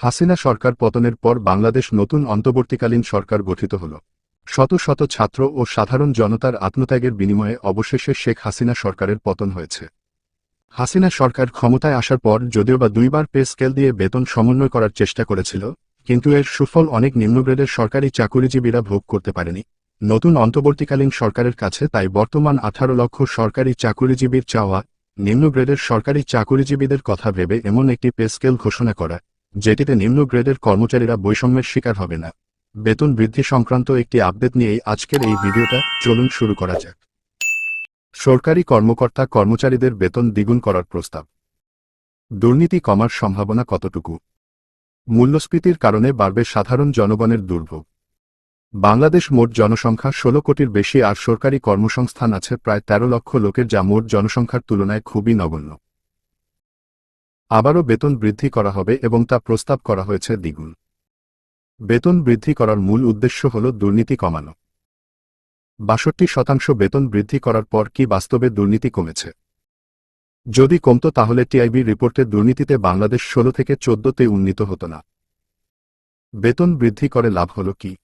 হাসিনা সরকার পতনের পর বাংলাদেশ নতুন অন্তর্বর্তীকালীন সরকার গঠিত হল। শত শত ছাত্র ও সাধারণ জনতার আত্মত্যাগের বিনিময়ে অবশেষে শেখ হাসিনা সরকারের পতন হয়েছে। হাসিনা সরকার ক্ষমতায় আসার পর যদিও বা দুইবার পে স্কেল দিয়ে বেতন সমন্বয় করার চেষ্টা করেছিল, কিন্তু এর সুফল অনেক নিম্নগ্রেডের সরকারি চাকুরিজীবীরা ভোগ করতে পারেনি। নতুন অন্তর্বর্তীকালীন সরকারের কাছে তাই বর্তমান আঠারো লক্ষ সরকারি চাকুরিজীবীর চাওয়া নিম্ন গ্রেডের সরকারি চাকুরিজীবীদের কথা ভেবে এমন একটি পে স্কেল ঘোষণা করা যেটিতে নিম্ন গ্রেডের কর্মচারীরা বৈষম্যের শিকার হবে না। বেতন বৃদ্ধি সংক্রান্ত একটি আপডেট নিয়েই আজকের এই ভিডিওটা চলুন শুরু করা যাক। সরকারি কর্মকর্তা কর্মচারীদের বেতন দ্বিগুণ করার প্রস্তাব। দুর্নীতি কমার সম্ভাবনা কতটুকু? মূল্যস্ফীতির কারণে বাড়বে সাধারণ জনগণের দুর্ভোগ। বাংলাদেশ মোট জনসংখ্যা ষোলো কোটির বেশি আর সরকারি কর্মসংস্থান আছে প্রায় ১৩ লক্ষ লোকের, যা মোট জনসংখ্যার তুলনায় খুবই নগণ্য। আবারও বেতন বৃদ্ধি করা হবে এবং তা প্রস্তাব করা হয়েছে দ্বিগুণ। বেতন বৃদ্ধি করার মূল উদ্দেশ্য হল দুর্নীতি কমানো। বাষট্টি শতাংশ বেতন বৃদ্ধি করার পর কি বাস্তবে দুর্নীতি কমেছে? যদি কমত তাহলে টিআইবি রিপোর্টে দুর্নীতিতে বাংলাদেশ ষোলো থেকে চোদ্দতে উন্নীত হতো না। বেতন বৃদ্ধি করে লাভ হল কি?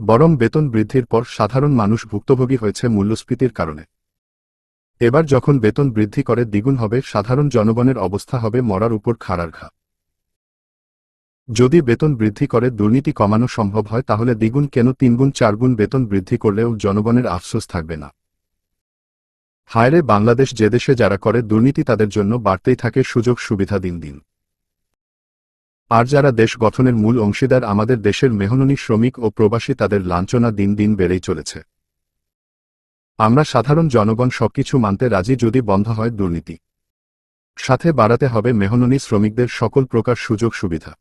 বরং বেতন বৃদ্ধির পর সাধারণ মানুষ ভুক্তভোগী হয়েছে মূল্যস্ফীতির কারণে। এবার যখন বেতন বৃদ্ধি করে দ্বিগুণ হবে, সাধারণ জনগণের অবস্থা হবে মরার উপর খাড়ার ঘা। যদি বেতন বৃদ্ধি করে দুর্নীতি কমানো সম্ভব হয়, তাহলে দ্বিগুণ কেন তিনগুণ, চারগুণ বেতন বৃদ্ধি করলেও জনগণের আফসোস থাকবে না। হায়রে বাংলাদেশ যে দেশে যারা করে, দুর্নীতি তাদের জন্য বাড়তেই থাকে সুযোগ সুবিধা দিন দিন। আর যারা দেশ গঠনের মূল অংশীদার, আমাদের দেশের মেহননী শ্রমিক ও প্রবাসী তাদের লাঞ্ছনা দিন দিন বেড়েই চলেছে। আমরা সাধারণ জনগণ সবকিছু মানতে রাজি যদি বন্ধ হয় দুর্নীতি। সাথে বাড়াতে হবে মেহননী শ্রমিকদের সকল প্রকার সুযোগ সুবিধা।